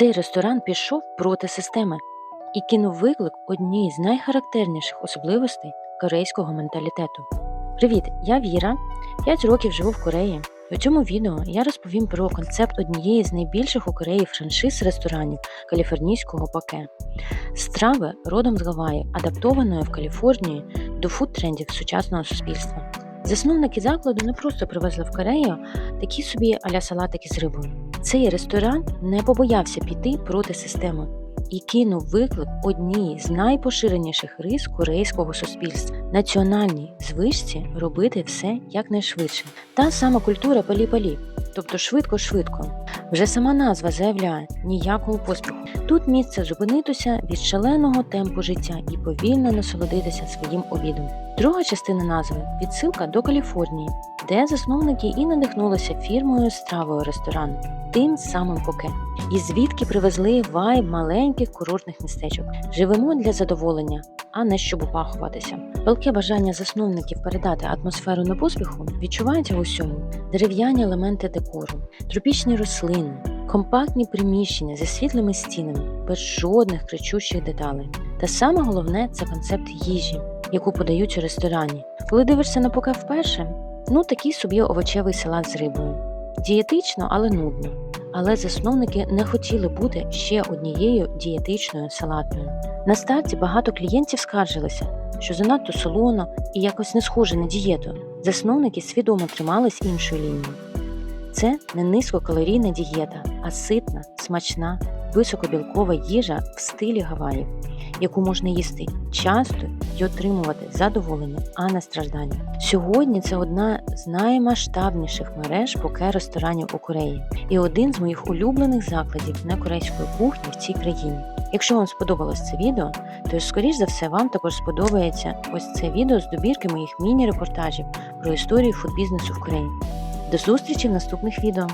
Цей ресторан пішов проти системи і кинув виклик одній з найхарактерніших особливостей корейського менталітету. Привіт, я Віра. 5 років живу в Кореї. У цьому відео я розповім про концепт однієї з найбільших у Кореї франшиз ресторанів каліфорнійського паке. Страви родом з Гаваї, адаптованої в Каліфорнії до фуд-трендів сучасного суспільства. Засновники закладу не просто привезли в Корею такі собі аля салатики з рибою. Цей ресторан не побоявся піти проти системи і кинув виклик одній з найпоширеніших рис корейського суспільства національній звичці робити все якнайшвидше. Та сама культура палі-палі, тобто швидко-швидко. Вже сама назва заявляє ніякого поспіху. Тут місце зупинитися від шаленого темпу життя і повільно насолодитися своїм обідом. Друга частина назви відсилка до Каліфорнії, де засновники і надихнулися фірмою стравою ресторану, тим самим поке. І звідки привезли вайб маленьких курортних містечок. Живемо для задоволення, а не щоб упахуватися. Палке бажання засновників передати атмосферу на поспіху відчувається в усьому: дерев'яні елементи декору, тропічні рослини, компактні приміщення зі світлими стінами, без жодних кричущих деталей. Та саме головне це концепт їжі, яку подають у ресторані. Коли дивишся на поке вперше, ну такий собі овочевий салат з рибою. Дієтично, але нудно. Але засновники не хотіли бути ще однією дієтичною салатною. На старті багато клієнтів скаржилися, що занадто солоно і якось не схоже на дієту. Засновники свідомо тримались іншої лінії. Це не низькокалорійна дієта, а ситна, смачна, високобілкова їжа в стилі Гаваїв, яку можна їсти часто і отримувати задоволення, а не страждання. Сьогодні це одна з наймасштабніших мереж поке ресторанів у Кореї і один з моїх улюблених закладів на корейської кухні в цій країні. Якщо вам сподобалось це відео, то скоріш за все вам також сподобається ось це відео з добірки моїх міні-репортажів про історію фудбізнесу в Кореї. До зустрічі в наступних відео!